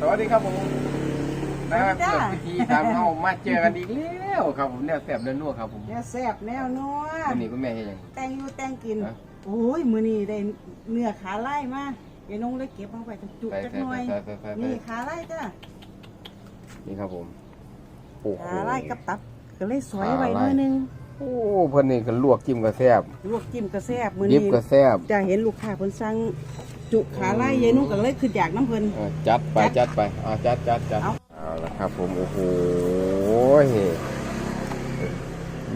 สวัสดีครับผมนะครับจ้า เปิดพิธีทำเข้ามาเจอกันอีกแล้วครับผมเนี่ยแสบเดินนัวครับผมแนวแซ่บแนวนัววันนี้คุณแม่เฮ็ดหยัง แต่งอยู่แต่งกิน ฮะ โอ้ยมื้อนี้ได้เนื้อขาไล่มาอย่าน้องเลยเก็บเอาไปจุจุไปจักไปหน่อย ไปไปไปไปนี่ขาไล่จ้ะนี่ครับผมโอ้โหขาไล่กับตับ ก็เลยสอยไว้หน่อยหนึงโอ้เพิ่นนี่ก็ลวกจิ้มก็แซ่บลวกจิ้มก็แซ่บมื้อดิบนี้ก็แซ่บจะเห็นลูกค้าเพิ่นสั่ง จุขาไล่ยายนุ่งก็เลยคืออยากน้ำเพิ่นเออจัดไปจัจัดดไปอ่าจัดจัดจัดเอา เอาละครับผมโอ้โห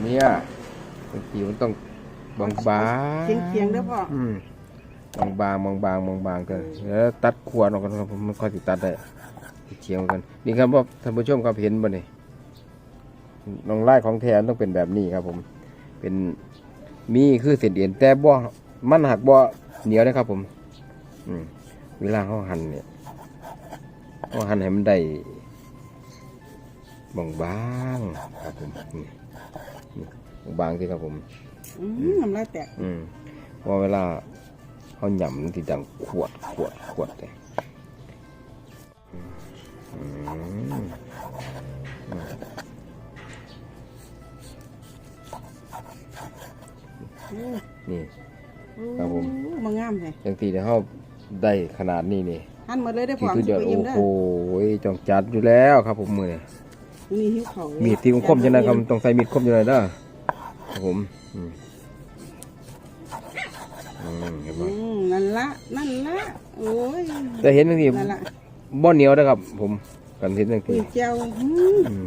เนี่ยบางทีมันต้องบางบางเคียงเคียงๆเด้อพ่ออืมบางบางบางบางบางบางกันแล้วตัดขวดออกกันครับผมมันค่อยติตัดได้เชียงกันนี่ครับว่าท่านผู้ชมครับเห็นบ่นี่น้องไล่ของแท้ต้องเป็นแบบนี้ครับ ผม เป็นมีคือเส้นเอ็นแต่บ่มันหักบ่เหนียวนะครับ ผมอืม เวลาเขาหั่นเนี่ยเขาหั่นให้มันได้บางบางๆครับผมนี่นี่บางๆที่ครับผมอืมน้ำลายแตกอืมเพราะเวลาเขาหย่ำมันติดังขวดขวดขวดเลยอืมอืมนี่ครับผมโอ้มางามเลยจังทีเดี๋ยวเขา ได้ขนาดนี้นี่หั่นหมดเลยได้อที่พ่อสุดยอดสิไปโอ้อิ่มเด้อโหจองจัดอยู่แล้วครับผมมือนี่มื้อนี้หิวข้าวเลยมีดที่คมๆจังนะครับต้องใส่มีดคมจังเลยเด้อครับผมอืมอืมเห็นไหมอืมนั่นละนั่นละโอ้ยแต่เห็นจังทีนั่นละบ่เหนียวนะครับ ผมกันเห็นจังคุทียเจียวอืมอืม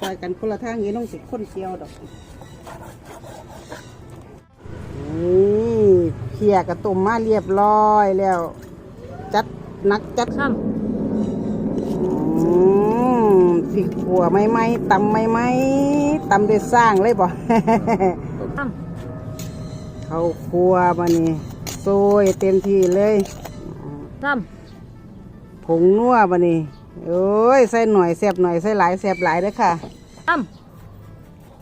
ซอยกันคนละทางนี้ต้องสิคนเจียวดอกนี่เขี่ยกระตุ่มมาเรียบร้อยแล้ว จัดหนักจัดข้ามพริกขัวไม่ไหมตำไม่ไหมตำด้วยสร้างเลยบ่เข้าครัวมานี่โซยเต็มที่เลยซ้ผงนัวมานี่โอ้ยใส่หน่อยแซ่บหน่อยใส่หลายแซ่บหลายเด้อค่ะำซ้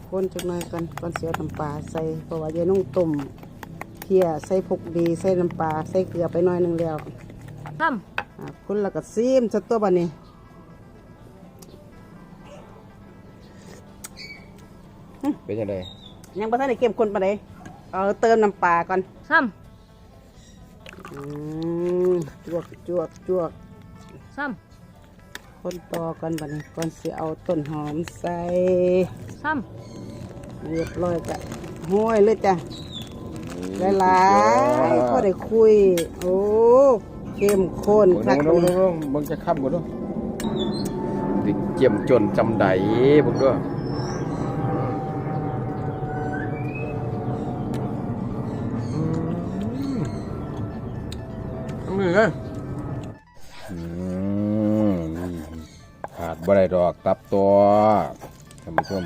คนจักหน่อยกันก่อนเสียน้ำปลาใส่เพราะว่ายายนุ่งต้มเพียใส่ผกดีใส่น้ำปลาใส่เกลือไปหน่อยหนึงแล้วำซ้อะคุณแล้วก็ซีมสักตัวบันนี้ เป็นยังไงยังบ่ทันได้เข้มข้นปานใดเอาเติมน้ำปลาก่อนำซ้อืมจวกจวกจวกำซ้คนต่อกันบัดนี้ก่อนสิเอาต้นหอมใส่ำซ้เรียบร้อยจ้ะห้อยเลยจ้ะ หลายๆก็ได้คุย โอ้เข้มข้นโอ้คักโหเลยมึงจะข้ามบ่ด้วยติเจียมจนจำไดผมด้วยอืมมือเลยอืมขาดบ่ได้ดอกตับตัวท่านผู้ชม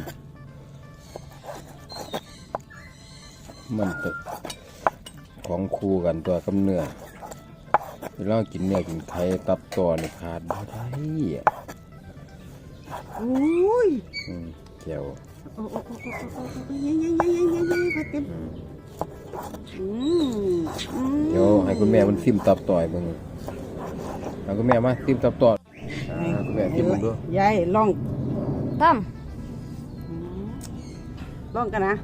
มันตก ของคู่กันตัวกับเนื้อเวลากินเนื้อกินไข่ตับต่อนี่ขาดบ่ได้อะโอ้ยอืมเจียวโอ้โอ้โอ้โอ้โอ้โอ้ยังยังยังยังยังยังเต็มอืมอืมเดี๋ยวให้คุณแม่มันซิมตับต่อยเบิ่งเอาคุณแม่มาซิมตับต่ออ่าคุณแม่ซิมผมด้วยยายลองำซ้ลองกันนะ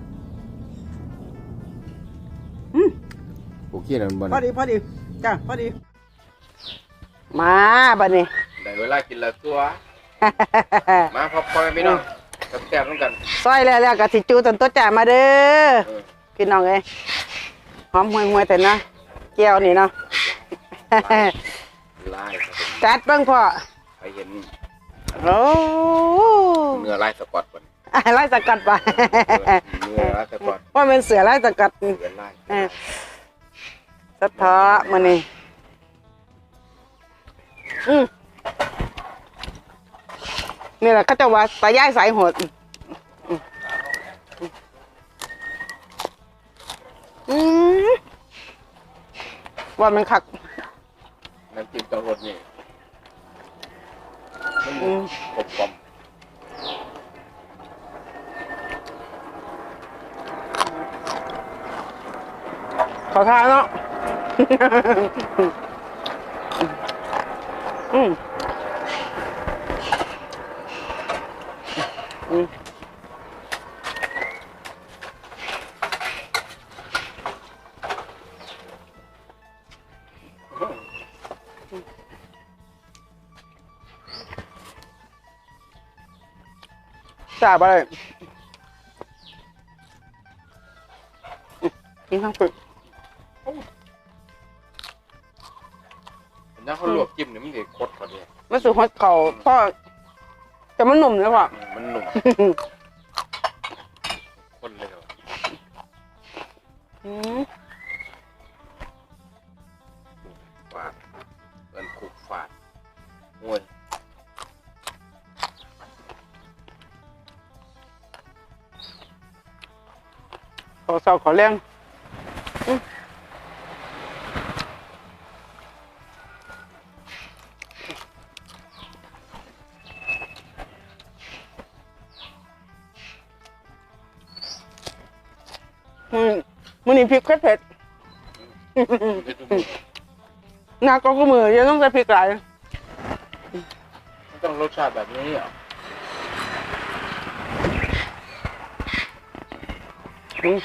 โอเคนะมันพอดีพอดีจ้ะพอดี มาบัดนี้ได้เวลากินแล้วตัว มาพบพ่อแม่พี่น้องกับแซ่บๆต้องกันซอยแล้วแล้วก็สิจูตันตัวจ่ามาเด้อเออพี่น้องเอ้ยหอมห่วยห่วยๆแต่นะแก้วนี่เนาะลายครับผมจัดเบิ่งพ่อใครเห็นโอ้เนื้อลายสกอตบ่นไล่สกัดไปเนื้อลายสกอตว่าเป็นเสือไล่สกัดเนื้อลายเออ สะท้อมานี่อืมนี่แหละเขาจะว่าตายายสายโหดอืมอืมว่ามันคักน้ำจิ้มเต้าหู้นี่มันอืมกลมกล่อมขอทานเนาะ อืมอืมทราบ แล้วเขาลวกจิ้มเนี่ยมันจะคดกว่านี้มันสูหัดเขาพ่อแต่มันหนุ่มเลยว่ะ มันหนุ่มคนเลยว่ะอืมฝาดเป็นคุกฝาดโอ้ยขอเศร้าขอแรง มือนี่พริกเผ็ดเผ็ดเด็ดทุกมือหน้าก็ก็มือยังต้องใส่พริกหลายมันต้องรสชาติแบบนี้เหรออืม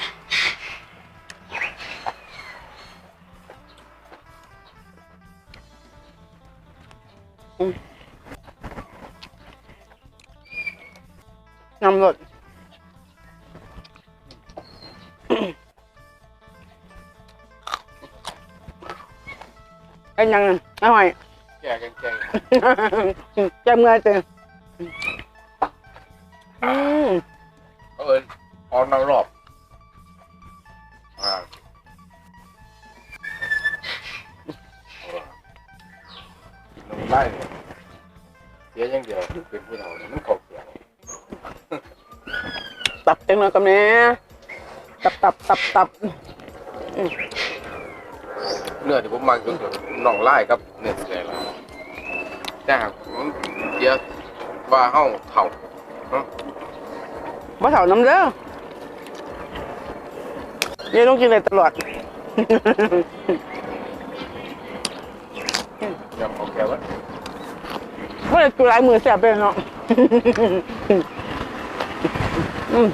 อืมนำรส เป็นยังไงอร่อยแก่แกงจำเงยเต็มอืมๆเขาเอิญออนนรอบอ่าลงได้เนี่ยเสียอย่างเดียวเป็นผู้เฒ่าเนี่ยมันเก่าเสียตับจังเลยกับเนี้ยตับตับตับตับ เนื้อที่ผมมักก็คือน่องไล่ครับเนื้อเสียแล้วแต่หากมันเดียวว่าเฮาเฒ่าบ่เถาน้ำเด้อเนี่ต้องกินอะไรตลอดอย่าเอาแกวะเพราะเลยตัวลายมือแสบไปเนาะอืม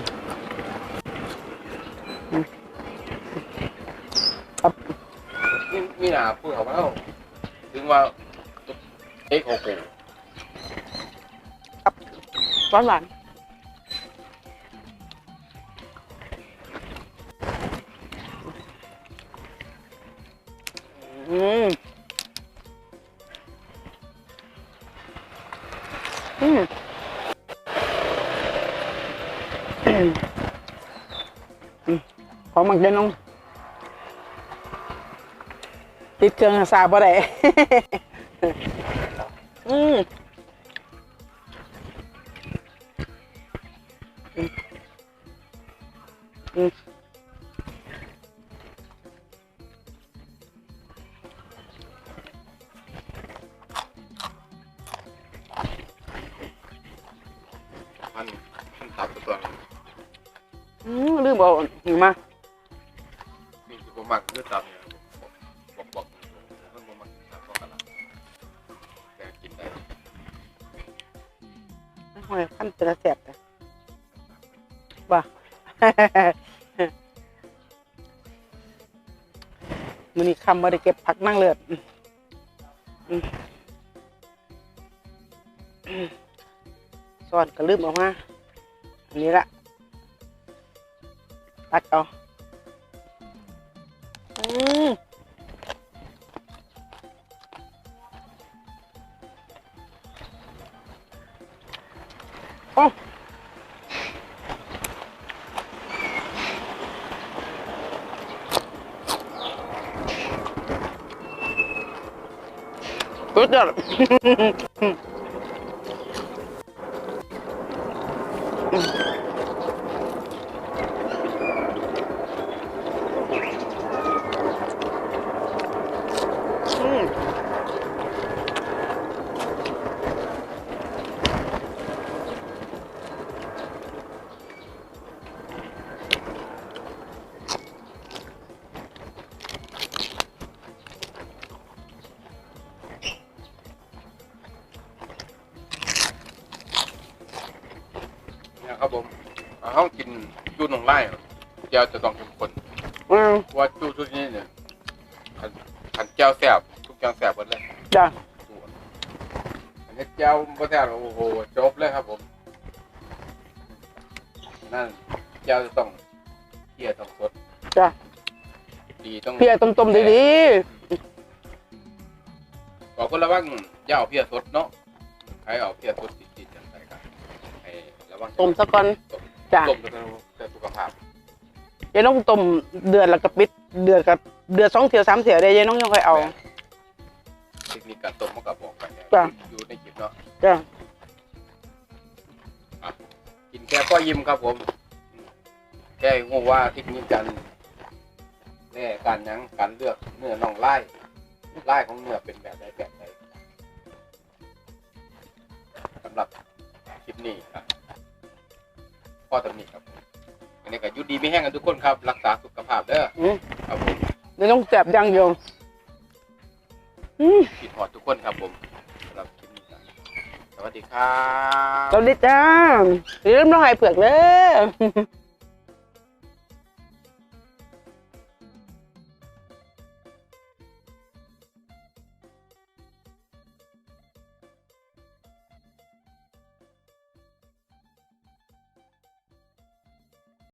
มีมีห นาพูดเขาว่าเอ้าถึงว่าเอ็กโอโกหวานหวานอืมอืมอืมขอมันเด่นลง ติดเครื่องสาบ่ได้อืมอืมมันมันตับตัวนี้อืมลืมบอกหนูมาสิ่งที่ผมมักคือตับเนี่ย หอยขั้นเป็นแสบแต่บ่มันนี่คำมาได้เก็บผักนั่งเลือดอืมอืมอืมซ่อนก็ลืมออกมา อันนี้ละตัดเอา สุดยอดอื วจะต้องเข้มข้นอืมเพราะว่าจูชุดนี้เนี่ยขันขันแก้วแซ่บทุกอย่างแซ่บหมดเลยจ้ะจูนอันนี้แก้วบ่แซ่บโอ้โหจบเลยครับผม นั่นแก้วจะต้องเคี่ยวต้องสดจ้ะดีต้องเพียต้มๆดีบอกคนระวังอย่าเอาเพียสดเนาะใครเอาเพียสดติดๆจังไดกันไอ้ระวังๆต้มซะก่อนจ้ะ ต้มจะเพื่อสุขภาพ ยายน้องต้มเดือดแล้วก็ปิดเดือดกับเดือดสองเถียวสามเถียวได้ยายน้องยังค่อยเอา เทคนิคการต้มมันก็บอกไปแล้วจ้ะ อยู่ในคลิปเนาะจ้ะกินแค่ก็ยิ้มครับผมอืมแค่งูว่าเทคนิคการแน่การหยังการเลือกเนื้อน่องไล่ไล่ของเนื้อเป็นแบบใดแบบใดสำหรับคลิปนี้ครับพ่อตำหนิครับผมอั นนี้ก็อยุดดีไม่แห้งกันทุกคนครับ รักษาสุขภาพเด้ออืมครับผมยายน้องแสบอยังเดียวอืมผิดหอดทุกคนครับผมสำหรับคลิปนี้ครับสวัสดีครับ สวัสดีจ้าอย่าลืมน้องไห้เผือกเด้อ